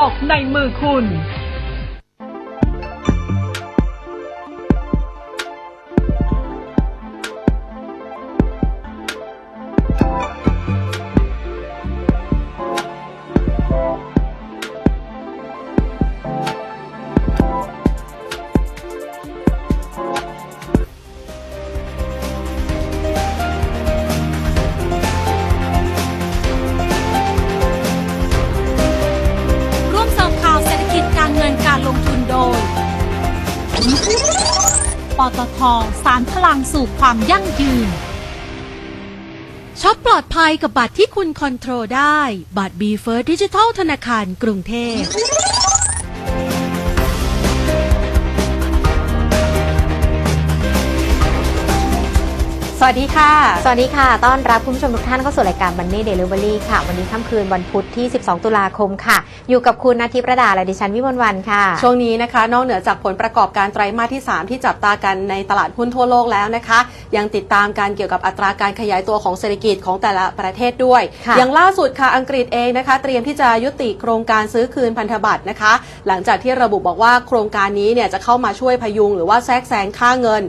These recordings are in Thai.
ออกในมือคุณ กับบัตรที่คุณคอนโทรลได้ บัตร b ีเฟิร์ดิจิทัลธนาคารกรุงเทพ วัสดีค่ะ สวัสดีค่ะ ต้อนรับคุณผู้ชมทุกท่านเข้าสู่รายการ Money Delivery ค่ะ วันนี้ค่ำคืนวันพุธที่ 12 ตุลาคมค่ะ อยู่กับคุณนาทิประดาและดิฉันวิมลวันค่ะ ช่วงนี้นะคะ นอกเหนือจากผลประกอบการไตรมาสที่ 3 ที่จับตากันในตลาดหุ้นทั่วโลกแล้วนะคะ ยังติดตามการเกี่ยวกับอัตราการขยายตัวของเศรษฐกิจของแต่ละประเทศด้วยค่ะอย่างล่าสุดค่ะ อังกฤษเองนะคะ เตรียมที่จะยุติโครงการซื้อคืนพันธบัตรนะคะ หลังจากที่ระบุบอกว่าโครงการนี้เนี่ยจะเข้ามาช่วยพยุงหรือว่าแทรกแซงค่าเงิน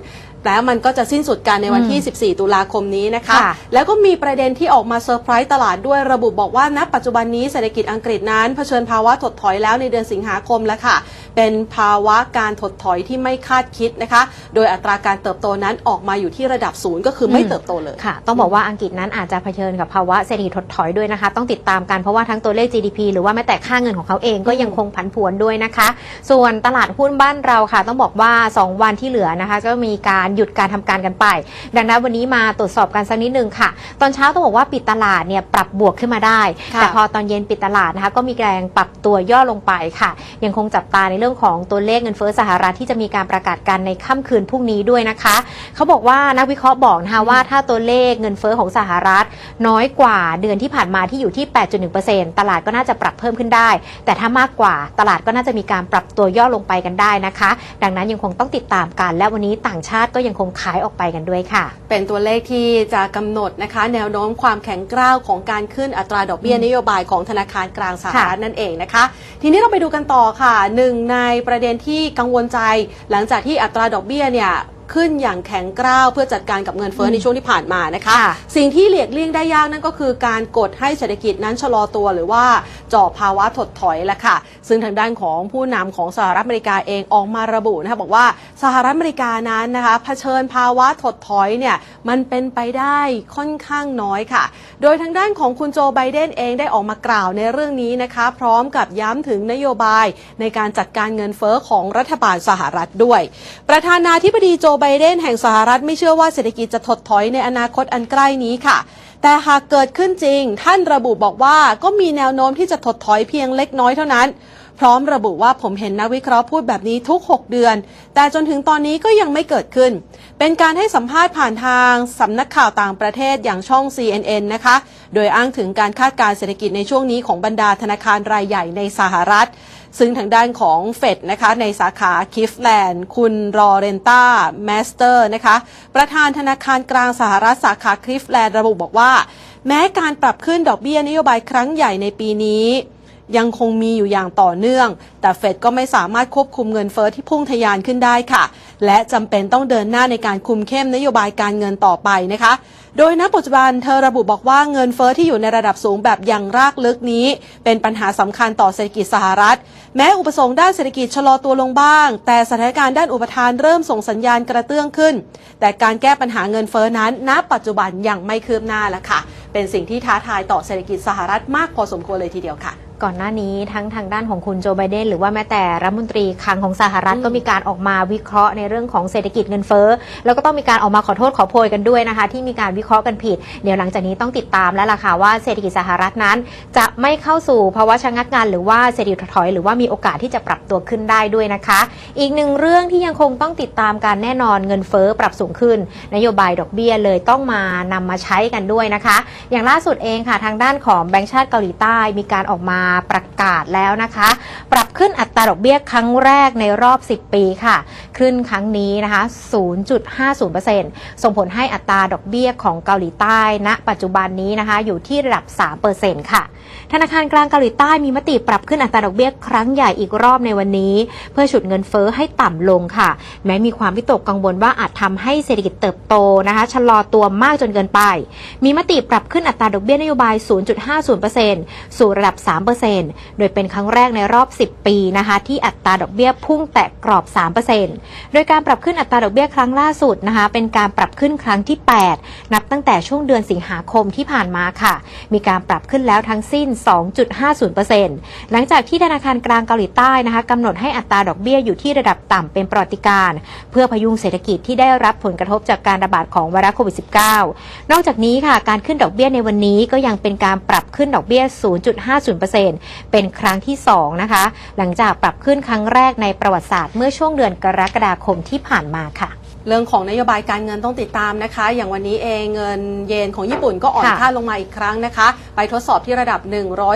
แล้วมันก็จะสิ้นสุดกันในวันที่ 14 ตุลาคมนี้นะคะ ค่ะ แล้วก็มีประเด็นที่ออกมาเซอร์ไพรส์ตลาดด้วยระบุบอกว่าณปัจจุบันนี้เศรษฐกิจอังกฤษนั้นเผชิญภาวะถดถอยแล้วในเดือนสิงหาคมแล้วค่ะ เป็นภาวะการถดถอยที่ไม่คาดคิดนะคะ โดยอัตราการเติบโตนั้นออกมาอยู่ที่ระดับศูนย์ก็คือไม่เติบโตเลย ค่ะ ต้องบอกว่าอังกฤษนั้นอาจจะเผชิญกับภาวะเศรษฐกิจถดถอยด้วยนะคะ ต้องติดตามกันเพราะว่าทั้งตัวเลข GDP หรือว่าแม้แต่ค่าเงินของเขาเองก็ยังคงผันผวนด้วยนะคะ ส่วนตลาดหุ้นบ้านเราค่ะ ต้องบอกว่า 2 วันที่เหลือนะคะ ก็มีการหยุดการทำการกันไป ดังนั้นวันนี้มาตรวจสอบกันสักนิดนึงค่ะ ตอนเช้าต้องบอกว่าปิดตลาดเนี่ยปรับบวกขึ้นมาได้ค่ะแต่พอตอนเย็นปิดตลาดนะคะก็มีแรงปรับตัวย่อลงไปค่ะ ยังคงจับตาในเรื่องของตัวเลขเงินเฟ้อสหรัฐที่จะมีการประกาศกันในค่ำคืนพรุ่งนี้ด้วยนะคะ เขาบอกว่านักวิเคราะห์บอกนะคะว่าถ้าตัวเลขเงินเฟ้อของสหรัฐ น้อยกว่าเดือนที่ผ่านมาที่อยู่ที่ 8.1%ตลาดก็น่าจะปรับเพิ่มขึ้นได้ แต่ถ้ามากกว่าตลาดก็น่าจะมีการปรับตัวย่อลงไปกันได้นะคะ ดังนั้นยังคงต้องติดตามกันและวันนี้ต่างชาติก็ยังคงขายออกไปกันด้วยค่ะ เป็นตัวเลขที่จะกำหนดนะคะ แนวโน้มความแข็งกร้าวของการขึ้นอัตราดอกเบี้ยนโยบายของธนาคารกลางสหรัฐนั่นเองนะคะ ทีนี้เราไปดูกันต่อค่ะหนึ่งในประเด็นที่กังวลใจ หลังจากที่อัตราดอกเบี้ยเนี่ยขึ้นอย่างแข็งกร้าวเพื่อจัดการกับเงินเฟ้อในช่วงที่ผ่านมานะคะค่ะสิ่งที่หลีกเลี่ยงได้ยากนั่นก็คือการกดให้เศรษฐกิจนั้นชะลอตัวหรือว่าเจาะภาวะถดถอยแหละค่ะ ซึ่งทางด้านของผู้นำของสหรัฐอเมริกาเองออกมาระบุนะคะบอกว่าสหรัฐอเมริกานั้นนะคะเผชิญภาวะถดถอยเนี่ยมันเป็นไปได้ค่อนข้างน้อยค่ะ โดยทางด้านของคุณโจไบเดนเองได้ออกมากล่าวในเรื่องนี้นะคะ พร้อมกับย้ำถึงนโยบายในการจัดการเงินเฟ้อของรัฐบาลสหรัฐด้วย ประธานาธิบดีโจไบเดนแห่งสหรัฐไม่เชื่อว่าเศรษฐกิจจะถดถอยในอนาคตอันใกล้นี้ค่ะ แต่หากเกิดขึ้นจริง ท่านระบุบอกว่าก็มีแนวโน้มที่จะถดถอยเพียงเล็กน้อยเท่านั้น พร้อมระบุว่าผมเห็นนักวิเคราะห์พูดแบบนี้ทุก 6 เดือน แต่จนถึงตอนนี้ก็ยังไม่เกิดขึ้น เป็นการให้สัมภาษณ์ผ่านทางสำนักข่าวต่างประเทศอย่างช่อง CNN นะคะ โดยอ้างถึงการคาดการณ์เศรษฐกิจในช่วงนี้ของบรรดาธนาคารรายใหญ่ในสหรัฐ ซึ่งทางด้านของเฟดนะคะในสาขาคิฟแลนด์คุณรอเรนต้าแมสเตอร์นะคะประธานธนาคารกลางสหรัฐสาขาคิฟแลนด์ระบุบอกว่า แม้การปรับขึ้นดอกเบี้ยนโยบายครั้งใหญ่ในปีนี้ ยังคงมีอยู่อย่างต่อเนื่อง แต่เฟดก็ไม่สามารถควบคุมเงินเฟอ้อที่พุ่งทะยานขึ้นได้ค่ะ และจำเป็นต้องเดินหน้าในการคุมเข้มนโยบายการเงินต่อไปนะคะ โดยณปัจจุบันเธอระบุบอกว่าเงินเฟอ้อที่อยู่ในระดับสูงแบบอย่างรากลึกนี้ เป็นปัญหาสำคัญต่อเศรษฐกิจสหรัฐ แม้อุปสงค์ด้านเศรษฐกิจชะลอตัวลงบ้าง แต่สถานการณ์ด้านอุปทานเริ่มส่งสัญญาณกระเตื้องขึ้น แต่การแก้ปัญหาเงินเฟอ้อนั้น ณ ปัจจุบันยังไม่คืบหน้าแล้วค่ะ เป็นสิ่งที่ท้าทายต่อเศรษฐกิจสหรัฐมากพอสมควรเลยทีเดียวค่ะ ก่อนหน้านี้ทั้งทางด้านของคุณโจไบเดนหรือว่าแม้แต่รัฐมนตรีคลังของสหรัฐอืมก็มีการออกมาวิเคราะห์ในเรื่องของเศรษฐกิจเงินเฟ้อแล้วก็ต้องมีการออกมาขอโทษขอโพยกันด้วยนะคะ ที่มีการวิเคราะห์กันผิด เดี๋ยวหลังจากนี้ต้องติดตามแล้วล่ะค่ะว่าเศรษฐกิจสหรัฐนั้น จะไม่เข้าสู่ภาวะชะงักงาน หรือว่าเศรษฐกิจถดถอย หรือว่ามีโอกาสที่จะปรับตัวขึ้นได้ด้วยนะคะ อีกหนึ่งเรื่องที่ยังคงต้องติดตามการแน่นอนเงินเฟ้อปรับสูงขึ้น นโยบายดอกเบี้ยเลยต้องมานำมาใช้กันด้วยนะคะ อย่างล่าสุดเองค่ะทางด้านของแบงก์ชาติเกาหลีใต้มีการออกมาประกาศแล้วนะคะ ปรับขึ้นอัตราดอกเบี้ยครั้งแรกในรอบ 10 ปีค่ะ ขึ้นครั้งนี้นะคะ 0.50%ส่งผลให้อัตราดอกเบี้ยของเกาหลีใต้ณปัจจุบันนี้นะคะ อยู่ที่ระดับ 3%ค่ะ ธนาคารกลางเกาหลีใต้มีมติปรับขึ้นอัตราดอกเบี้ยครั้งใหญ่อีกรอบในวันนี้ เพื่อฉุดเงินเฟ้อให้ต่ำลงค่ะ แม้มีความวิตกกังวลว่าอาจทำให้เศรษฐกิจเติบโตนะคะชะลอตัวมากจนเกินไป มีมติปรับขึ้นอัตราดอกเบี้ยนโยบาย 0.50%สู่ระดับ 3%โดยเป็นครั้งแรกในรอบ 10 ปีนะคะที่อัตราดอกเบี้ยพุ่งแตะกรอบ 3%โดยการปรับขึ้นอัตราดอกเบี้ยครั้งล่าสุดนะคะเป็นการปรับขึ้นครั้งที่ 8 นับตั้งแต่ช่วงเดือนสิงหาคมที่ผ่านมาค่ะ มีการปรับขึ้นแล้วทั้งสิ้น 2.50%หลังจากที่ธนาคารกลางเกาหลีใต้นะคะกำหนดให้อัตราดอกเบี้ยอยู่ที่ระดับต่ำเป็นปรติการเพื่อพยุงเศรษฐกิจที่ได้รับผลกระทบจากการระบาดของไวรัสโควิด -19 นอกจากนี้ค่ะการขึ้นดอกเบี้ยในวันนี้ก็ยังเป็นการปรับขึ้นดอกเบี้ย 0.50%เป็นครั้งที่ 2 นะคะ หลังจากปรับขึ้นครั้งแรกในประวัติศาสตร์เมื่อช่วงเดือนกรกฎาคมที่ผ่านมาค่ะ เรื่องของนโยบายการเงินต้องติดตามนะคะ อย่างวันนี้เองเงินเยนของญี่ปุ่นก็อ่อนค่ะค่าลงมาอีกครั้งนะคะ ไปทดสอบที่ระดับ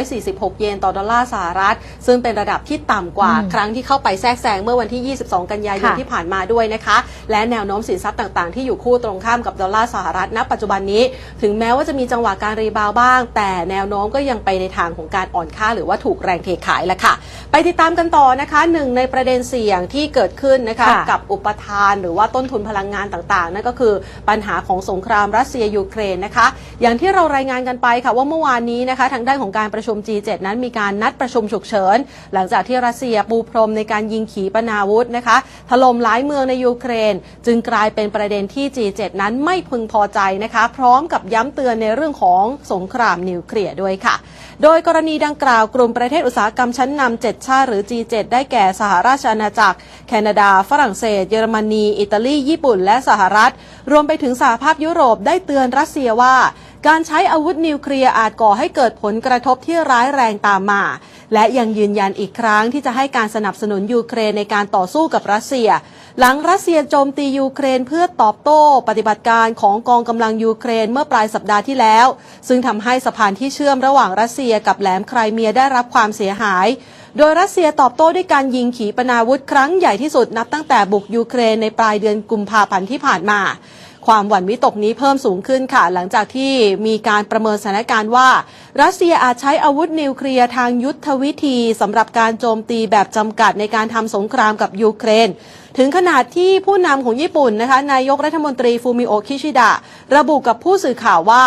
146 เยนต่อดอลลาร์สหรัฐ ซึ่งเป็นระดับที่ต่ำกว่าอืมครั้งที่เข้าไปแทรกแซงเมื่อวันที่ 22 กันยายนค่ะที่ผ่านมาด้วยนะคะ และแนวโน้มสินทรัพย์ต่างๆ ที่อยู่คู่ตรงข้ามกับดอลลาร์สหรัฐณปัจจุบันนี้ ถึงแม้ว่าจะมีจังหวะการรีบาวด์บ้าง แต่แนวโน้มก็ยังไปในทางของการอ่อนค่า หรือว่าถูกแรงเทขายแหละค่ะ ไปติดตามกันต่อนะคะหนึ่งในประเด็นเสี่ยงที่เกิดขึ้นนะคะค่ะกับอุปทานหรือว่าต้นทุนพลังงานต่างๆ นั่นก็คือปัญหาของสงครามรัสเซียยูเครนนะคะ อย่างที่เรารายงานกันไปค่ะว่าเมื่อวานนี้นะคะทางด้านของการประชุม G7 นั้นมีการนัดประชุมฉุกเฉิน หลังจากที่รัสเซียปูพรมในการยิงขีปนาวุธนะคะถล่มหลายเมืองในยูเครน จึงกลายเป็นประเด็นที่ G7 นั้นไม่พึงพอใจนะคะ พร้อมกับย้ำเตือนในเรื่องของสงครามนิวเคลียร์ด้วยค่ะ โดยกรณีดังกล่าวกลุ่มประเทศอุตสาหกรรมชั้นนำ7ชาติหรือ G7 ได้แก่สหราชอาณาจักร แคนาดา ฝรั่งเศส เยอรมนี อิตาลีญี่ปุ่นและสหรัฐ รวมไปถึงสหภาพยุโรปได้เตือนรัสเซียว่า การใช้อาวุธนิวเคลียร์อาจก่อให้เกิดผลกระทบที่ร้ายแรงตามมา และยังยืนยันอีกครั้งที่จะให้การสนับสนุนยูเครนในการต่อสู้กับรัสเซีย หลังรัสเซียโจมตียูเครนเพื่อตอบโต้ ปฏิบัติการของกองกำลังยูเครนเมื่อปลายสัปดาห์ที่แล้ว ซึ่งทำให้สะพานที่เชื่อมระหว่างรัสเซียกับแหลมไครเมียได้รับความเสียหาย โดยรัสเซียตอบโต้ด้วยการยิงขีปนาวุธครั้งใหญ่ที่สุดนับตั้งแต่บุกยูเครนในปลายเดือนกุมภาพันธ์ที่ผ่านมา ความหวั่นวิตกนี้เพิ่มสูงขึ้นค่ะ หลังจากที่มีการประเมินสถานการณ์ว่า รัสเซียอาจใช้อาวุธนิวเคลียร์ทางยุทธวิธีสำหรับการโจมตีแบบจำกัดในการทำสงครามกับยูเครนถึงขนาดที่ผู้นำของญี่ปุ่นนะคะ นายกรัฐมนตรีฟูมิโอคิชิดะ ระบุกับผู้สื่อข่าวว่า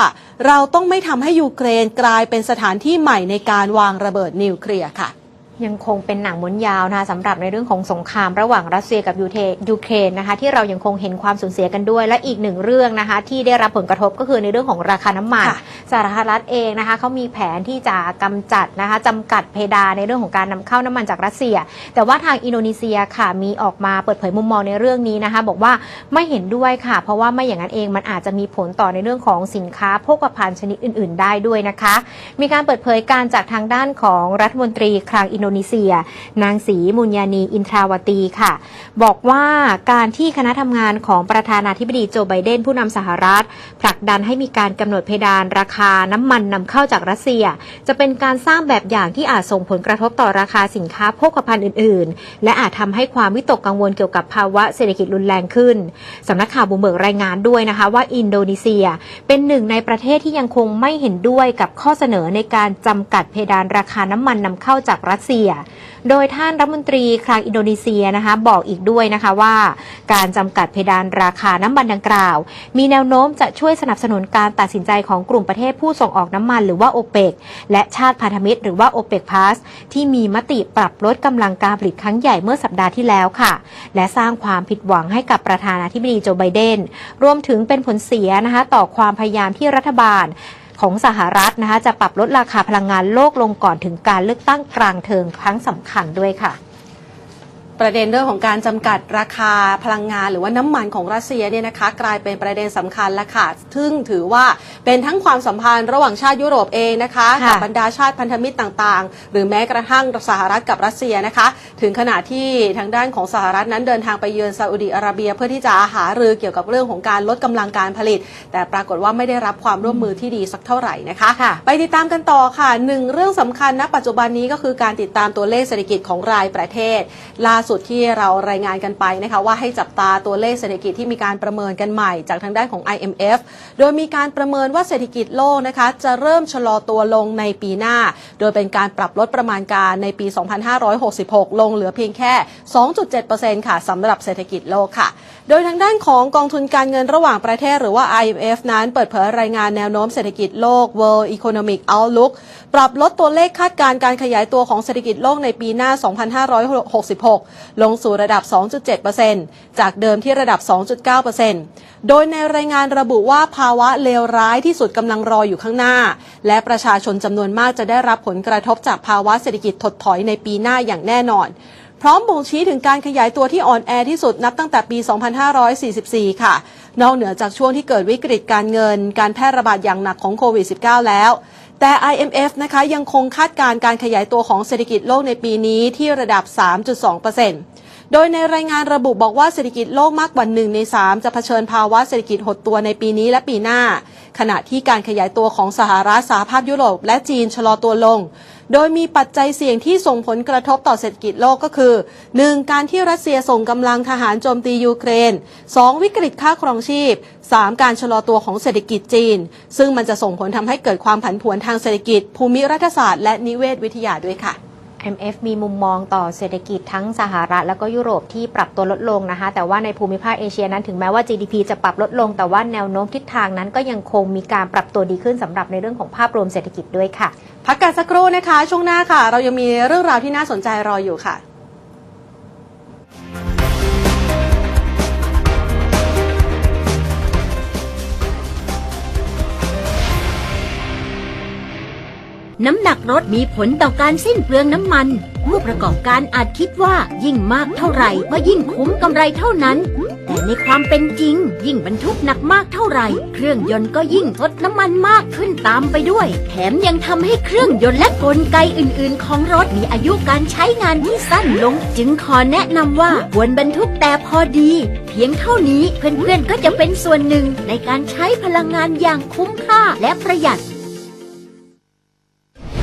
เราต้องไม่ทำให้ยูเครนกลายเป็นสถานที่ใหม่ในการวางระเบิดนิวเคลียร์ค่ะ ยังคงเป็นหนังม้วนยาวนะคะสำหรับในเรื่องของสงครามระหว่างรัสเซียกับยูเทยูเครนนะคะที่เรายังคงเห็นความสูญเสียกันด้วย และอีกหนึ่งเรื่องนะคะที่ได้รับผลกระทบก็คือในเรื่องของราคาน้ำมันค่ะสหรัฐเองนะคะเขามีแผนที่จะกำจัดนะคะจำกัดเพดานในเรื่องของการนำเข้าน้ำมันจากรัสเซีย แต่ว่าทางอินโดนีเซียค่ะมีออกมาเปิดเผยมุมมองในเรื่องนี้นะคะบอกว่าไม่เห็นด้วยค่ะ เพราะว่าไม่อย่างนั้นเองมันอาจจะมีผลต่อในเรื่องของสินค้าโภคภัณฑ์ชนิดอื่น ๆ ได้ด้วยนะคะ มีการเปิดเผยการจากทางด้านของรัฐมนตรีคลังอินโดนีเซีย นางศรีมุญญานีอินทราวตีค่ะ บอกว่าการที่คณะทำงานของประธานาธิบดีโจไบเดนผู้นำสหรัฐ ผลักดันให้มีการกำหนดเพดานราคาน้ำมันนำเข้าจากรัสเซีย จะเป็นการสร้างแบบอย่างที่อาจส่งผลกระทบต่อราคาสินค้าโภคภัณฑ์อื่น ๆ และอาจทำให้ความวิตกกังวลเกี่ยวกับภาวะเศรษฐกิจรุนแรงขึ้นสำนักข่าวบูมเบิร์กรายงานด้วยนะคะว่าอินโดนีเซียเป็นหนึ่งในประเทศที่ยังคงไม่เห็นด้วยกับข้อเสนอในการจำกัดเพดานราคาน้ำมันนำเข้าจากรัสเซียโดยท่านรัฐมนตรีคลังอินโดนีเซียนะคะบอกอีกด้วยนะคะว่า การจำกัดเพดานราคาน้ำมันดังกล่าว มีแนวโน้มจะช่วยสนับสนุนการตัดสินใจของกลุ่มประเทศผู้ส่งออกน้ำมันหรือว่าโอเปกและชาติพันธมิตรหรือว่าโอเปกพาสที่มีมติปรับลดกำลังการผลิตครั้งใหญ่เมื่อสัปดาห์ที่แล้วค่ะ และสร้างความผิดหวังให้กับประธานาธิบดีโจไบเดน รวมถึงเป็นผลเสียนะคะต่อความพยายามที่รัฐบาล ของสหรัฐนะคะจะปรับลดราคาพลังงานโลกลงก่อนถึงการเลือกตั้งกลางเทอมครั้งสำคัญด้วยค่ะ ประเด็นเรื่องของการจำกัดราคาพลังงาน หรือว่าน้ำมันของรัสเซียเนี่ยนะคะกลายเป็นประเด็นสำคัญและค่ะซึ่งถือว่าเป็นทั้งความสัมพันธ์ระหว่างชาติยุโรปเองนะคะค่ะกับบรรดาชาติพันธมิตรต่างๆ หรือแม้กระทั่งสหรัฐกับรัสเซียนะคะ ถึงขนาดที่ทางด้านของสหรัฐนั้นเดินทางไปเยือนซาอุดีอาระเบีย เพื่อที่จะหารือเกี่ยวกับเรื่องของการลดกำลังการผลิต แต่ปรากฏว่าไม่ได้รับความร่วมมือที่ดีสักเท่าไหร่นะคะค่ะไปติดตามกันต่อค่ะหนึ่งเรื่องสำคัญณปัจจุบันนี้ก็คือการติดตามตัวเลขเศรษฐกิจของรายประเทศล่าสุดที่เรารายงานกันไปนะคะว่าให้จับตาตัวเลขเศรษฐกิจที่มีการประเมินกันใหม่จากทางด้านของ IMF โดยมีการประเมินว่าเศรษฐกิจโลกนะคะจะเริ่มชะลอตัวลงในปีหน้า โดยเป็นการปรับลดประมาณการในปี 2566 ลงเหลือเพียงแค่ 2.7%ค่ะสำหรับเศรษฐกิจโลกค่ะ โดยทางด้านของกองทุนการเงินระหว่างประเทศหรือว่า IMF นั้นเปิดเผยรายงานแนวโน้มเศรษฐกิจโลก World Economic Outlook ปรับลดตัวเลขคาดการณ์การขยายตัวของเศรษฐกิจโลกในปีหน้า 2566ลงสู่ระดับ 2.7%จากเดิมที่ระดับ 2.9%โดยในรายงานระบุว่าภาวะเลวร้ายที่สุดกำลังรออยู่ข้างหน้า และประชาชนจำนวนมากจะได้รับผลกระทบจากภาวะเศรษฐกิจถดถอยในปีหน้าอย่างแน่นอนพร้อมบ่งชี้ถึงการขยายตัวที่อ่อนแอที่สุดนับตั้งแต่ปี 2544 ค่ะ นอกเหนือจากช่วงที่เกิดวิกฤตการเงิน การแพร่ระบาดอย่างหนักของโควิด -19 แล้ว แต่ IMF นะคะยังคงคาดการณ์การขยายตัวของเศรษฐกิจโลกในปีนี้ที่ระดับ 3.2%โดยในรายงานระบุบอกว่าเศรษฐกิจโลกมากกว่า1ใน 3 จะเผชิญภาวะเศรษฐกิจหดตัวในปีนี้และปีหน้า ขณะที่การขยายตัวของสหรัฐสหภาพยุโรปและจีนชะลอตัวลง โดยมีปัจจัยเสี่ยงที่ส่งผลกระทบต่อเศรษฐกิจโลกก็คือ 1. การที่รัสเซียส่งกำลังทหารโจมตียูเครน 2. วิกฤตค่าครองชีพ 3. การชะลอตัวของเศรษฐกิจจีน ซึ่งมันจะส่งผลทำให้เกิดความผันผวนทางเศรษฐกิจ ภูมิรัฐศาสตร์และนิเวศวิทยาด้วยค่ะ IMF มีมุมมองต่อเศรษฐกิจทั้งสหรัฐ แล้วก็ยุโรปที่ปรับตัวลดลงนะคะ แต่ว่าในภูมิภาคเอเชียนั้นถึงแม้ว่า GDP จะปรับลดลง แต่ว่าแนวโน้มทิศทางนั้นก็ยังคงมีการปรับตัวดีขึ้นสำหรับในเรื่องของภาพรวมเศรษฐกิจด้วยค่ะ พักกันสักครู่นะคะ ช่วงหน้าค่ะ เรายังมีเรื่องราวที่น่าสนใจรออยู่ค่ะ น้ำหนักรถมีผลต่อการสิ้นเปลืองน้ำมัน ผู้ประกอบการอาจคิดว่ายิ่งมากเท่าไหร่ก็ยิ่งคุ้มกำไรเท่านั้น แต่ในความเป็นจริง ยิ่งบรรทุกหนักมากเท่าไหร่ เครื่องยนต์ก็ยิ่งทดน้ำมันมากขึ้นตามไปด้วย แถมยังทำให้เครื่องยนต์และกลไกอื่น ๆ ของรถมีอายุการใช้งานที่สั้นลง จึงขอแนะนำว่าควรบรรทุกแต่พอดี เพียงเท่านี้เพื่อนๆก็จะเป็นส่วนหนึ่งในการใช้พลังงานอย่างคุ้มค่าและประหยัด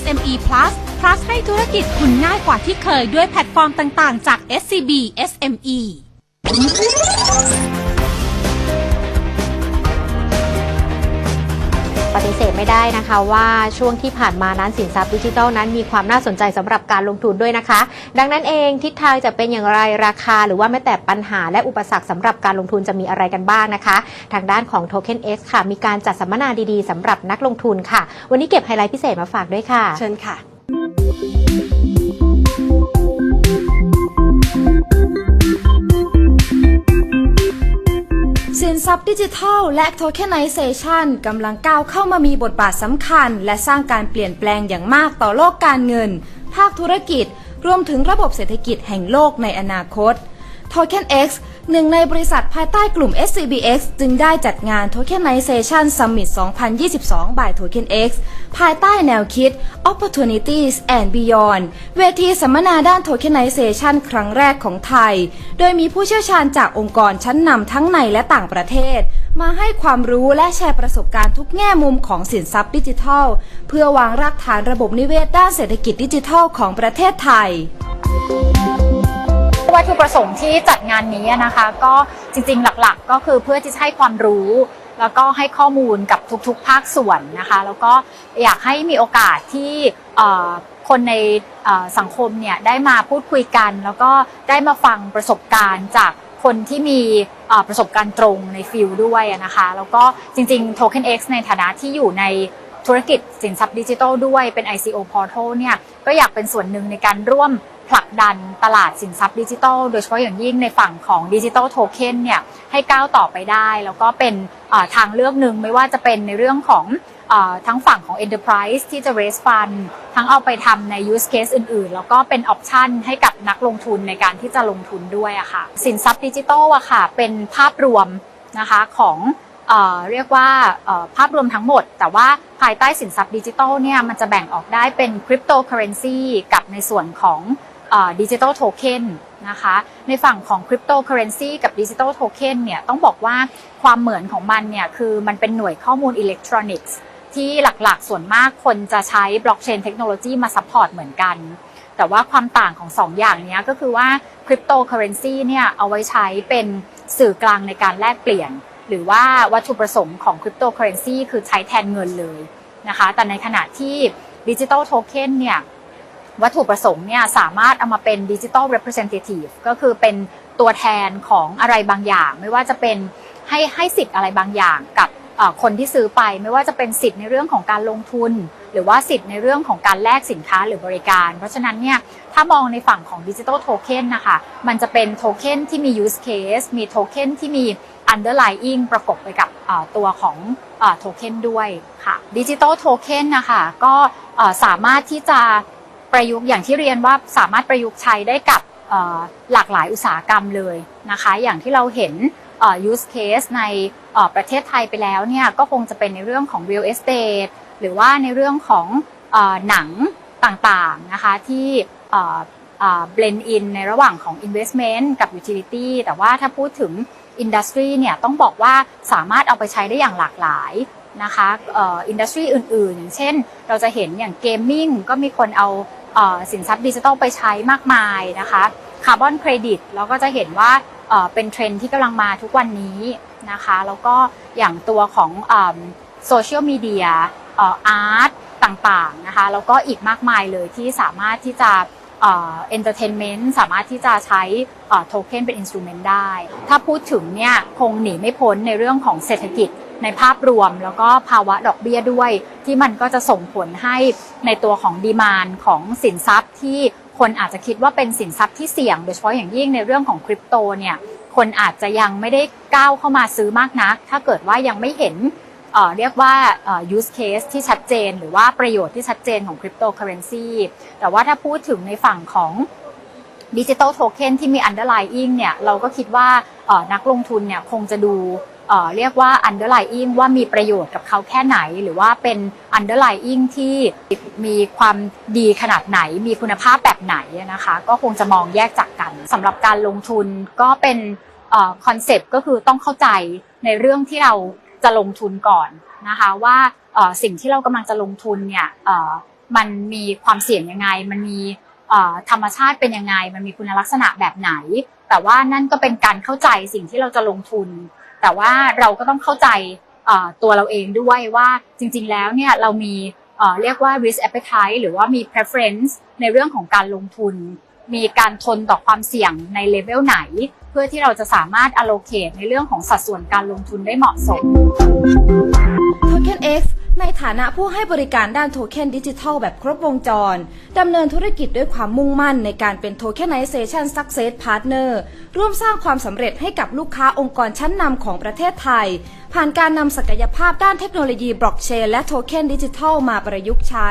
SME Plus Plus ให้ธุรกิจคุณง่ายกว่าที่เคยด้วยแพลตฟอร์มต่างๆ จาก SCB SME เสธไม่ได้นะคะว่าช่วงที่ผ่านมานั้นสินทรัพย์ดิจิทัลนั้นมีความน่าสนใจสำหรับการลงทุนด้วยนะคะ ดังนั้นเองทิศทางจะเป็นอย่างไรราคา หรือว่าแม้แต่ปัญหาและอุปสรรคสำหรับการลงทุนจะมีอะไรกันบ้างนะคะ ทางด้านของ Token X ค่ะ มีการจัดสัมมนาดีๆสำหรับนักลงทุนค่ะ วันนี้เก็บไฮไลท์พิเศษมาฝากด้วยค่ะ เชิญค่ะ สินทรัพย์ดิจิทัลและโทเคแนนเซชันกำลังก้าวเข้ามามีบทบาทสำคัญ และสร้างการเปลี่ยนแปลงอย่างมากต่อโลกการเงิน ภาคธุรกิจ รวมถึงระบบเศรษฐกิจแห่งโลกในอนาคต Token X หนึ่งในบริษัทภายใต้กลุ่ม SCBX จึงได้จัดงาน Tokenization Summit 2022 by Token X ภายใต้แนวคิด Opportunities and Beyond เวทีสัมมนาด้าน Tokenization ครั้งแรกของไทย โดยมีผู้เชี่ยวชาญจากองค์กรชั้นนำทั้งในและต่างประเทศ มาให้ความรู้และแชร์ประสบการณ์ทุกแง่มุมของสินทรัพย์ดิจิทัล เพื่อวางรากฐานระบบนิเวศด้านเศรษฐกิจดิจิทัลของประเทศไทย วัตถุประสงค์ที่จัดงานนี้นะคะ ก็จริงๆหลักๆ ก็คือเพื่อที่จะให้ความรู้ แล้วก็ให้ข้อมูลกับทุกๆ ภาคส่วนนะคะ แล้วก็อยากให้มีโอกาสที่คนในสังคมเนี่ยได้มาพูดคุยกัน แล้วก็ได้มาฟังประสบการณ์จากคนที่มีประสบการณ์ตรงในฟิลด้วยนะคะ แล้วก็จริงๆ Token X ในฐานะที่อยู่ในธุรกิจสินทรัพย์ดิจิทัลด้วยเป็น ICO Portal เนี่ยก็อยากเป็นส่วนหนึ่งในการร่วม ผลักดันตลาดสินทรัพย์ดิจิทัล โดยเฉพาะอย่างยิ่งในฝั่งของดิจิทัลโทเค็นเนี่ยให้ก้าวต่อไปได้ แล้วก็เป็นทางเลือกหนึ่งไม่ว่าจะเป็นในเรื่องของทั้งฝั่งของ Enterprise ที่จะ raise fund ทั้งเอาไปทำใน use case อื่นๆ แล้วก็เป็น option ให้กับนักลงทุนในการที่จะลงทุนด้วยอะค่ะ สินทรัพย์ดิจิทัลอะค่ะ เป็นภาพรวมนะคะของเรียกว่าภาพรวมทั้งหมด แต่ว่าภายใต้สินทรัพย์ดิจิทัลเนี่ยมันจะแบ่งออกได้เป็นคริปโตเคอเรนซีกับในส่วนของ ดิจิทัลโทเค็นนะคะในฝั่งของคริปโตเคอเรนซีกับดิจิทัลโทเค็นเนี่ยต้องบอกว่าความเหมือนของมันเนี่ยคือมันเป็นหน่วยข้อมูลอิเล็กทรอนิกส์ที่หลักๆ ส่วนมากคนจะใช้บล็อกเชนเทคโนโลยีมาซัพพอร์ตเหมือนกัน แต่ว่าความต่างของ 2 อย่างนี้ก็คือว่าคริปโตเคอเรนซีเนี่ยเอาไว้ใช้เป็นสื่อกลางในการแลกเปลี่ยน หรือว่าวัตถุประสงค์ของคริปโตเคอเรนซีคือใช้แทนเงินเลยนะคะ แต่ในขณะที่ดิจิ t a ลโทเค็นเนี่ย วัตถุประสงค์เนี่ยสามารถเอามาเป็นดิจิ t a ล representative ก็คือเป็นตัวแทนของอะไรบางอย่าง ไม่ว่าจะเป็นให้ให้สิทธิ์อะไรบางอย่างกับคนที่ซื้อไปไม่ว่าจะเป็นสิทธิ์ในเรื่องของการลงทุน หรือว่าสิทธิ์ในเรื่องของการแลกสินค้าหรือบริการ เพราะฉะนั้นเนี่ยถ้ามองในฝั่งของดิจิ t a ลโทเค็นนะคะมันจะเป็นโทเค็นที่มี use case มีโทเค็นที่มี underlying ประกบไปกับตัวของโทเค็นด้วยค่ะดิจิ t a ลโทเค็นนะคะก็สามารถที่จะ ประยุกต์อย่างที่เรียนว่าสามารถประยุกต์ใช้ได้กับหลากหลายอุตสาหกรรมเลยนะคะ อย่างที่เราเห็น use case ในประเทศไทยไปแล้วเนี่ยก็คงจะเป็นในเรื่องของ real estate หรือว่าในเรื่องของหนังต่างๆนะคะที่เอ่อเอ่อ blend in ในระหว่างของ investment กับ utility แต่ว่าถ้าพูดถึง industry เนี่ยต้องบอกว่าสามารถเอาไปใช้ได้อย่างหลากหลายนะคะอ่อ industry อื่นๆ อย่างเช่น เราจะเห็นอย่าง gaming ก็มีคนเอา สินทรัพย์ดิจิทัลไปใช้มากมายนะคะคาร์บอนเครดิตเราก็จะเห็นว่าเป็นเทรนที่กำลังมาทุกวันนี้นะคะแล้วก็อย่างตัวของโซเชียลมีเดียอาร์ตต่างๆนะคะแล้วก็อีกมากมายเลยที่สามารถที่จะเอ็นเตอร์เทนเมนต์สามารถที่จะใช้โทเค็นเป็นอินสตูเมนต์ได้ ถ้าพูดถึงเนี่ยคงหนีไม่พ้นในเรื่องของเศรษฐกิจ ในภาพรวมแล้วก็ภาวะดอกเบี้ยด้วย ที่มันก็จะส่งผลให้ในตัวของดีมานของสินทรัพย์ที่คนอาจจะคิดว่าเป็นสินทรัพย์ที่เสี่ยง โดยเฉพาะอย่างยิ่งในเรื่องของคริปโตเนี่ยคนอาจจะยังไม่ได้ก้าวเข้ามาซื้อมากนัก ถ้าเกิดว่ายังไม่เห็นเรียกว่า use case ที่ชัดเจน หรือว่าประโยชน์ที่ชัดเจนของคริปโตเคอเรนซีแต่ว่าถ้าพูดถึงในฝั่งของดิจิ t a ลโทเค็นที่มี underlying เนี่ย เราก็คิดว่านักลงทุนเนี่ยคงจะดู เรียกว่า underlying ว่ามีประโยชน์กับเขาแค่ไหน หรือว่าเป็น underlying ที่มีความดีขนาดไหน มีคุณภาพแบบไหนนะคะ ก็คงจะมองแยกจากกันสำหรับการลงทุนก็เป็นคอนเซปต์ก็คือต้องเข้าใจในเรื่องที่เราจะลงทุนก่อนนะคะว่าสิ่งที่เรากำลังจะลงทุนเนี่ยมันมีความเสี่ยงยังไง มันมีธรรมชาติเป็นยังไง มันมีคุณลักษณะแบบไหน แต่ว่านั่นก็เป็นการเข้าใจสิ่งที่เราจะลงทุน แต่ว่าเราก็ต้องเข้าใจตัวเราเองด้วยว่าจริงๆแล้วเนี่ยเรามีเอ่อเรียกว่า risk appetite หรือว่ามี preference ในเรื่องของการลงทุน มีการทนต่อความเสี่ยงในเลเวลไหน เพื่อที่เราจะสามารถ allocate ในเรื่องของสัดส่วนการลงทุนได้เหมาะสม Token X ในฐานะผู้ให้บริการด้านโทเค็นดิจิทัลแบบครบวงจร ดำเนินธุรกิจด้วยความมุ่งมั่นในการเป็น Tokenization Success Partner ร่วมสร้างความสำเร็จให้กับลูกค้าองค์กรชั้นนำของประเทศไทย ผ่านการนำศักยภาพด้านเทคโนโลยีบล็อกเชนและโทเค็นดิจิทัลมาประยุกต์ใช้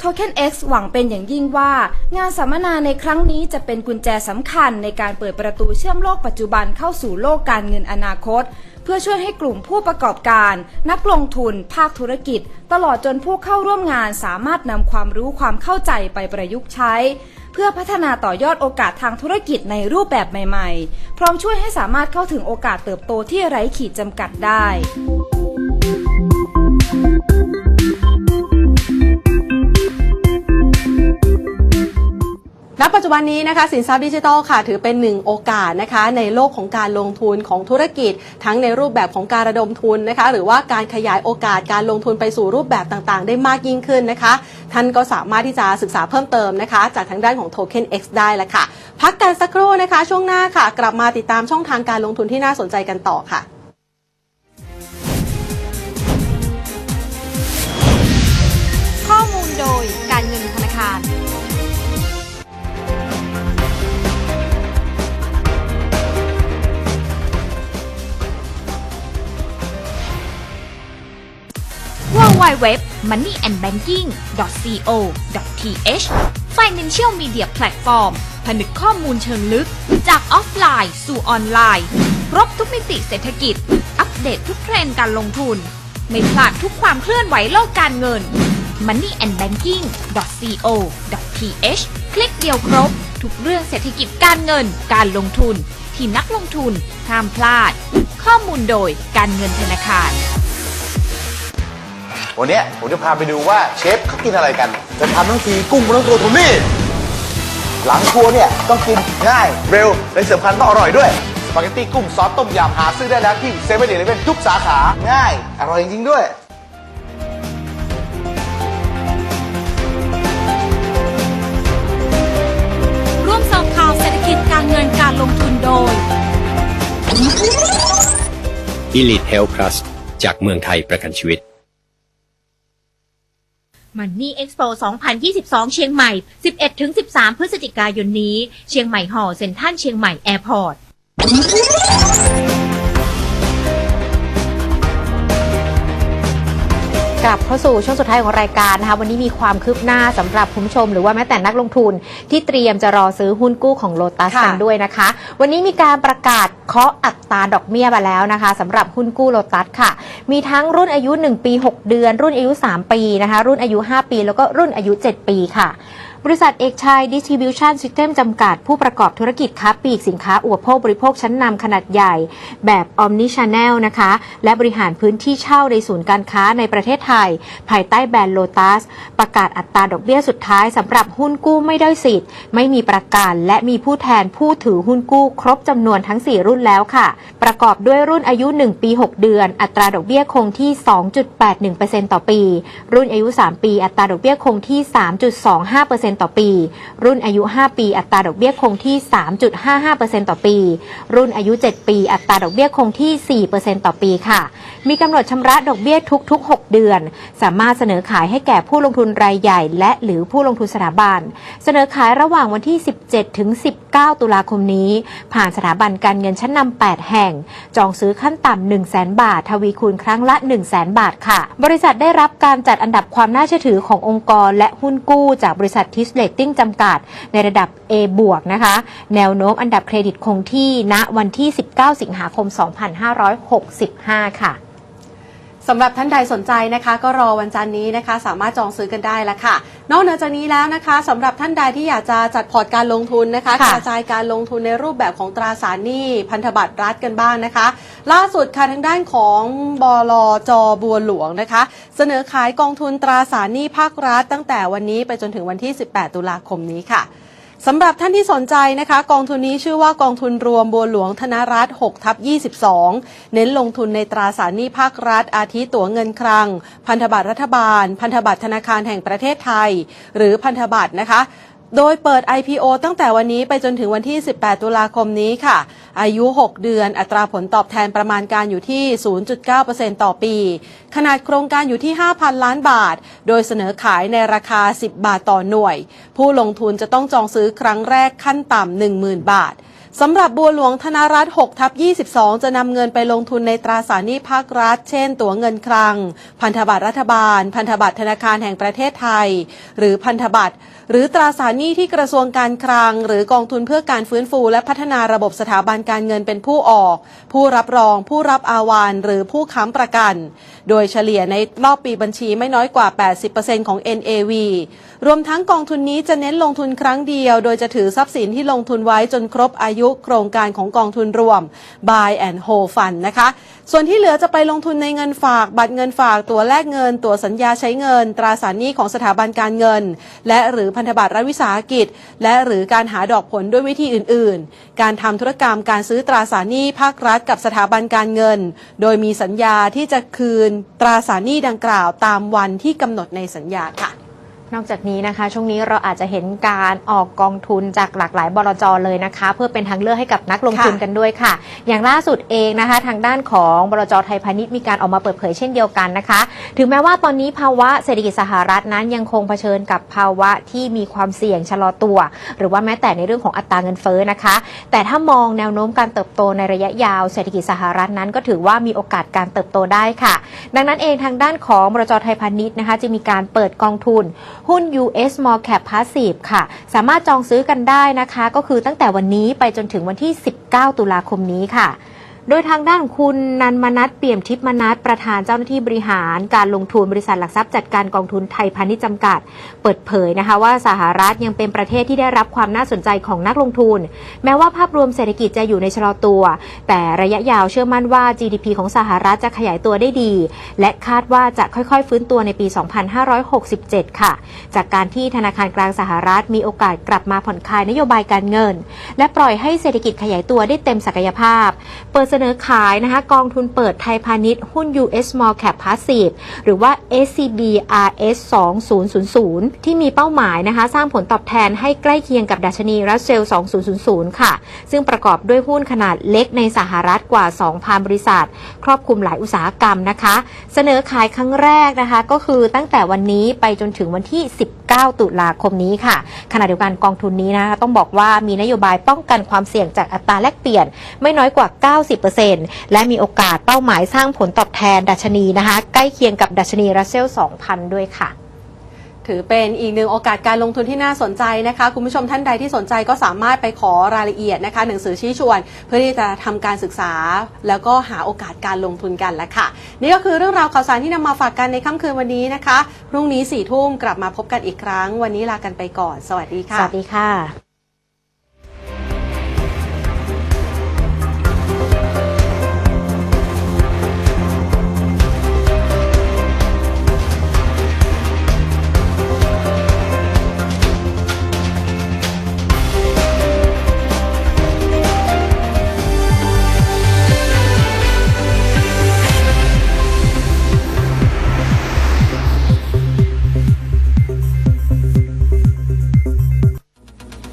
Token X หวังเป็นอย่างยิ่งว่า งานสัมมนาในครั้งนี้จะเป็นกุญแจสำคัญในการเปิดประตูเชื่อมโลกปัจจุบันเข้าสู่โลกการเงินอนาคต พื่อช่วยให้กลุ่มผู้ประกอบการ นักลงทุน ภาคธุรกิจ ตลอดจนผู้เข้าร่วมงานสามารถนำความรู้ความเข้าใจไปประยุกต์ใช้ เพื่อพัฒนาต่อยอดโอกาสทางธุรกิจในรูปแบบใหม่ๆ พร้อมช่วยให้สามารถเข้าถึงโอกาสเติบโตที่ไร้ขีดจำกัดได้ ณปัจจุบันนี้นะคะสินทรัพย์ดิจิทัลค่ะถือเป็นหนึ่งโอกาสนะคะในโลกของการลงทุนของธุรกิจ ทั้งในรูปแบบของการระดมทุนนะคะหรือว่าการขยายโอกาสการลงทุนไปสู่รูปแบบต่างๆ ได้มากยิ่งขึ้นนะคะ ท่านก็สามารถที่จะศึกษาเพิ่มเติมนะคะ จากทางด้านของ Token X ได้ละค่ะ พักกันสักครู่นะคะ ช่วงหน้าค่ะ กลับมาติดตามช่องทางการลงทุนที่น่าสนใจกันต่อค่ะ www moneyandbanking.co.th Financial Media Platform ผนึกข้อมูลเชิงลึก จากออฟไลน์สู่ออนไลน์ ครบทุกมิติเศรษฐกิจ อัปเดตทุกเทรนด์การลงทุน ไม่พลาดทุกความเคลื่อนไหวโลกการเงิน moneyandbanking.co.th คลิกเดียวครบ ทุกเรื่องเศรษฐกิจการเงิน การลงทุน ที่นักลงทุนห้ามพลาด ข้อมูลโดยการเงินธนาคาร วันเนี้ยผมจะพาไปดูว่าเชฟเขากินอะไรกัน จะทำทั้งทีกุ้งมันต้องตัวทุนนี่หลังครัวเนี่ยต้องกินง่ายเร็วและที่สำคัญต้องอร่อยด้วยสปาเกตตี้กุ้งซอสต้มยำหาซื้อได้แล้วที่เซเว่นเดลิเวนทุกสาขาง่าย อร่อยจริงๆด้วยร่วมเสาข่าวเศรษฐกิจการเงินการลงทุนโดย Elite Health Plus จากเมืองไทยประกันชีวิต มันนี่เอ็กซ์โป2022 เชียงใหม่ 11-13 พฤศจิกายนนี้ เชียงใหม่ห่อเซ็นทรัลเชียงใหม่แอร์พอร์ต กลับเข้าสู่ช่วงสุดท้ายของรายการนะคะวันนี้มีความคืบหน้าสำหรับคุณผู้ชม หรือว่าแม้แต่นักลงทุนที่เตรียมจะรอซื้อหุ้นกู้ของโลตัสค่ะกันด้วยนะคะ วันนี้มีการประกาศเคาะอัตราดอกเบี้ยมาแล้วนะคะสำหรับหุ้นกู้โลตัสค่ะ มีทั้งรุ่นอายุ 1 ปี 6 เดือน รุ่นอายุ 3 ปีนะคะ รุ่นอายุ 5 ปี แล้วก็รุ่นอายุ 7 ปีค่ะ บริษัทเอกชัย Distribution System จำกัด ผู้ประกอบธุรกิจค้าปลีกสินค้าอุปโภคบริโภคชั้นนำขนาดใหญ่แบบ Omni Channel นะคะ และบริหารพื้นที่เช่าในศูนย์การค้าในประเทศไทย ภายใต้แบรนด์ Lotus ประกาศอัตราดอกเบี้ยสุดท้ายสำหรับหุ้นกู้ไม่ได้สิทธิ์ ไม่มีประกันและมีผู้แทนผู้ถือหุ้นกู้ครบจำนวนทั้ง 4 รุ่นแล้วค่ะ ประกอบด้วยรุ่นอายุ 1 ปี 6 เดือน อัตราดอกเบี้ยคงที่ 2.81%ต่อปี รุ่นอายุ 3 ปี อัตราดอกเบี้ยคงที่ 3.25%ต่อปี รุ่นอายุ 5 ปี อัตราดอกเบี้ยคงที่ 3.55%ต่อปี รุ่นอายุ 7 ปี อัตราดอกเบี้ยคงที่ 4%ต่อปีค่ะ มีกำหนดชำระดอกเบี้ยทุก ๆ 6 เดือน สามารถเสนอขายให้แก่ผู้ลงทุนรายใหญ่ และหรือผู้ลงทุนสถาบัน เสนอขายระหว่างวันที่ 17 ถึง 19 ตุลาคมนี้ ผ่านสถาบันการเงินชั้นนำ 8 แห่ง จองซื้อขั้นต่ำ 1 0 0 0 0 0บาท ทวีคูณครั้งละ 1 0 0 0 0 0บาทค่ะ บริษัทได้รับการจัดอันดับความน่าเชื่อถือขององค์กรและหุ้นกู้จากบริษัททสเลตติ้งจำกัด ในระดับ A บวกนะคะ แนวโน้มอันดับเครดิตคงที่ณวันที่ 19 สิงหาคม 2565 ค่ะสำหรับท่านใดสนใจนะคะ ก็รอวันจันนี้นะคะ สามารถจองซื้อกันได้แล้วค่ะ นอกเหนือจากนี้แล้วนะคะสำหรับท่านใดที่อยากจะจัดพอร์ตการลงทุนนะคะค่ะกระจายการลงทุนในรูปแบบของตราสารหนี้พันธบัตรรัฐกันบ้างนะคะ ล่าสุดค่ะทางด้านของบลจบัวหลวงนะคะ เสนอขายกองทุนตราสารหนี้ภาครัฐ ตั้งแต่วันนี้ไปจนถึงวันที่ 18 ตุลาคมนี้ค่ะสำหรับท่านที่สนใจนะคะ กองทุนนี้ชื่อว่ากองทุนรวมบัวหลวงธนรัฐ6ทับ22 เน้นลงทุนในตราสารหนี้ภาครัฐ อาทิตั๋วเงินคลัง พันธบัตรรัฐบาล พันธบัตรธนาคารแห่งประเทศไทย หรือพันธบัตรนะคะ โดยเปิด IPO ตั้งแต่วันนี้ไปจนถึงวันที่ 18 ตุลาคมนี้ค่ะ อายุ 6 เดือน อัตราผลตอบแทนประมาณการอยู่ที่ 0.9%ต่อปี ขนาดโครงการอยู่ที่ 5,000 ล้านบาท โดยเสนอขายในราคา 10 บาทต่อหน่วย ผู้ลงทุนจะต้องจองซื้อครั้งแรกขั้นต่ำ 10,000 บาท สำหรับบัวหลวงธนารัฐ6ทับ22 จะนำเงินไปลงทุนในตราสารหนี้ภาครัฐ เช่น ตั๋วเงินคลัง พันธบัตรรัฐบาล พันธบัตรธนาคารแห่งประเทศไทย หรือพันธบัตรหรือตราสารหนี้ที่กระทรวงการคลัง หรือกองทุนเพื่อการฟื้นฟูและพัฒนาระบบสถาบันการเงินเป็นผู้ออก ผู้รับรอง ผู้รับอาวานหรือผู้ค้ำประกัน โดยเฉลี่ยในรอบปีบัญชีไม่น้อยกว่า 80%ของ NAV รวมทั้งกองทุนนี้จะเน้นลงทุนครั้งเดียว โดยจะถือทรัพย์สินที่ลงทุนไว้จนครบอายุโครงการของกองทุนรวม Buy and Hold Fund นะคะ ส่วนที่เหลือจะไปลงทุนในเงินฝาก บัตรเงินฝาก ตัวแลกเงิน ตัวสัญญาใช้เงิน ตราสารหนี้ของสถาบันการเงิน และหรือพันธบัตรรัฐวิสาหกิจ และหรือการหาดอกผลด้วยวิธีอื่น ๆ การทำธุรกรรมการซื้อตราสารหนี้ภาครัฐกับสถาบันการเงิน โดยมีสัญญาที่จะคืนตราสารหนี้ดังกล่าวตามวันที่กำหนดในสัญญาค่ะ นอกจากนี้นะคะ ช่วงนี้เราอาจจะเห็นการออกกองทุนจากหลากหลายบลจเลยนะคะ เพื่อเป็นทางเลือกให้กับนักลงทุนกันด้วยค่ะ อย่างล่าสุดเองนะคะ ทางด้านของบลจไทยพาณิชย์มีการออกมาเปิดเผยเช่นเดียวกันนะคะ ถึงแม้ว่าตอนนี้ภาวะเศรษฐกิจสหรัฐนั้นยังคงเผชิญกับภาวะที่มีความเสี่ยงชะลอตัว หรือว่าแม้แต่ในเรื่องของอัตราเงินเฟ้อนะคะ แต่ถ้ามองแนวโน้มการเติบโตในระยะยาวเศรษฐกิจสหรัฐนั้น ก็ถือว่ามีโอกาสการเติบโตได้ค่ะ ดังนั้นเองทางด้านของบรจไทยพาณิชย์นะคะจะมีการเปิดกองทุน หุ้น US Small Cap Passive ค่ะ สามารถจองซื้อกันได้นะคะ ก็คือตั้งแต่วันนี้ไปจนถึงวันที่ 19 ตุลาคมนี้ค่ะ โดยทางด้านคุณนันมนัทเปี่ยมทิพมนัทประธานเจ้าหน้าที่บริหาร การลงทุนบริษัทหลักทรัพย์จัดการกองทุนไทยพาณิชย์จำกัด เปิดเผยนะคะว่าสหรัฐยังเป็นประเทศที่ได้รับความน่าสนใจของนักลงทุน แม้ว่าภาพรวมเศรษฐกิจจะอยู่ในชะลอตัว แต่ระยะยาวเชื่อมั่นว่า GDP ของสหรัฐจะขยายตัวได้ดี และคาดว่าจะค่อยๆ ฟื้นตัวในปี 2567 ค่ะ จากการที่ธนาคารกลางสหรัฐมีโอกาสกลับมาผ่อนคลายนโยบายการเงิน และปล่อยให้เศรษฐกิจขยายตัวได้เต็มศักยภาพ เปิดเสนอขายนะคะกองทุนเปิดไทยพาณิชย์หุ้น US Small Cap Passive หรือว่า SCB RS 2000 ที่มีเป้าหมายนะคะสร้างผลตอบแทนให้ใกล้เคียงกับดัชนีรัสเซล2000 ค่ะ ซึ่งประกอบด้วยหุ้นขนาดเล็กในสหรัฐกว่า 2,000 บริษัท ครอบคลุมหลายอุตสาหกรรมนะคะ เสนอขายครั้งแรกนะคะ ก็คือตั้งแต่วันนี้ไปจนถึงวันที่ 19 ตุลาคมนี้ค่ะ ขณะเดียวกันกองทุนนี้นะคะต้องบอกว่ามีนโยบายป้องกันความเสี่ยงจากอัตราแลกเปลี่ยนไม่น้อยกว่า 90%และมีโอกาสเป้าหมายสร้างผลตอบแทนดัชนีนะคะ ใกล้เคียงกับดัชนีรัสเซล2,000 ด้วยค่ะถือเป็นอีกหนึ่งโอกาสการลงทุนที่น่าสนใจนะคะ คุณผู้ชมท่านใดที่สนใจก็สามารถไปขอรายละเอียดนะคะ หนังสือชี้ชวน เพื่อที่จะทำการศึกษา แล้วก็หาโอกาสการลงทุนกันแล้วค่ะ นี่ก็คือเรื่องราวข่าวสารที่นำมาฝากกันในค่ำคืนวันนี้นะคะพรุ่งนี้สี่ทุ่มกลับมาพบกันอีกครั้ง วันนี้ลากันไปก่อน สวัสดีค่ะ สวัสดีค่ะ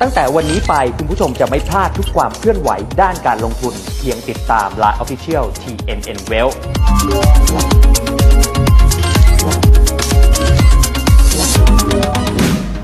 ตั้งแต่วันนี้ไปคุณผู้ชมจะไม่พลาดทุกความเคลื่อนไหวด้านการลงทุน เพียงติดตาม Line Official TNN Wealth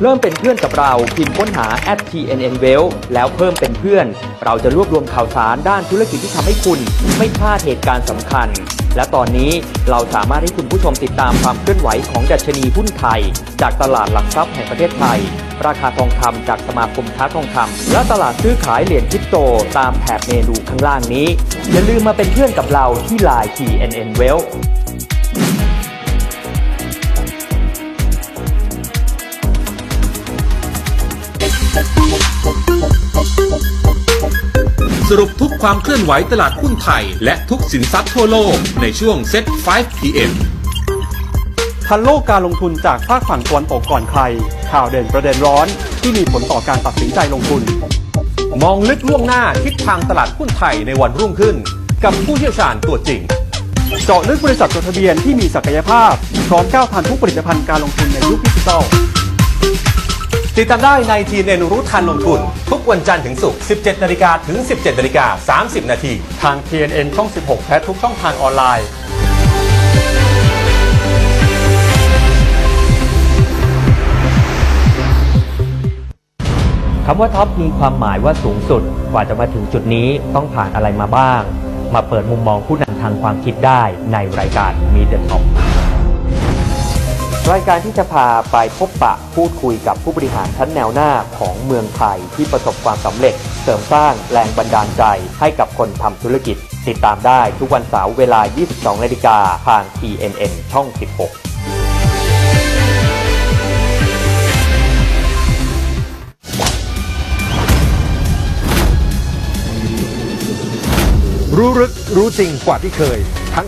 เริ่มเป็นเพื่อนกับเราพิมพ์ค้นหา @tnn wealth แล้วเพิ่มเป็นเพื่อน เราจะรวบรวมข่าวสารด้านธุรกิจที่ทำให้คุณ ไม่พลาดเหตุการณ์สำคัญ และตอนนี้เราสามารถให้คุณผู้ชมติดตามความเคลื่อนไหวของดัชนีหุ้นไทย จากตลาดหลักทรัพย์แห่งประเทศไทย ราคาทองคำจากสมาคมค้าทองคำและตลาดซื้อขายเหรียญคริปโตตามแถบเมนูข้างล่างนี้ อย่าลืมมาเป็นเพื่อนกับเราที่ Line TNN Wealth สรุปทุกความเคลื่อนไหวตลาดหุ้นไทย และทุกสินทรัพย์ทั่วโลก ในช่วง Set 5 PM ทันโลกการลงทุนจากภาคฝั่งตะวันตกก่อนใคร ข่าวเด่นประเด็นร้อน ที่มีผลต่อการตัดสินใจลงทุน มองลึกล่วงหน้าทิศทางตลาดหุ้นไทยในวันรุ่งขึ้น กับผู้เชี่ยวชาญตัวจริง เจาะลึกบริษัทจดทะเบียนที่มีศักยภาพ พร้อมก้าวทันทุกผลิตภัณฑ์การลงทุนในยุคดิจิทัลติดตามได้ในทีเนนรู้ทันลงทุน ทุกวันจันทร์ถึงศุกร์ 17 นาฬิกาถึง 17 นาฬิกา 30 นาที ทาง TNN ช่อง 16 และทุกช่องทางออนไลน์ คำว่าท็อปมีความหมายว่าสูงสุด กว่าจะมาถึงจุดนี้ต้องผ่านอะไรมาบ้าง มาเปิดมุมมองผู้นำทางความคิดได้ในรายการ Meet the Top รายการที่จะพาไปพบปะพูดคุยกับผู้บริหารชั้นแนวหน้าของเมืองไทยที่ประสบความสำเร็จ เสริมสร้างแรงบันดาลใจให้กับคนทำธุรกิจ ติดตามได้ทุกวันเสาร์เวลา 22นาฬิกาทาง TNN ช่อง 16 รู้ลึกรู้จริงกว่าที่เคยทั้ง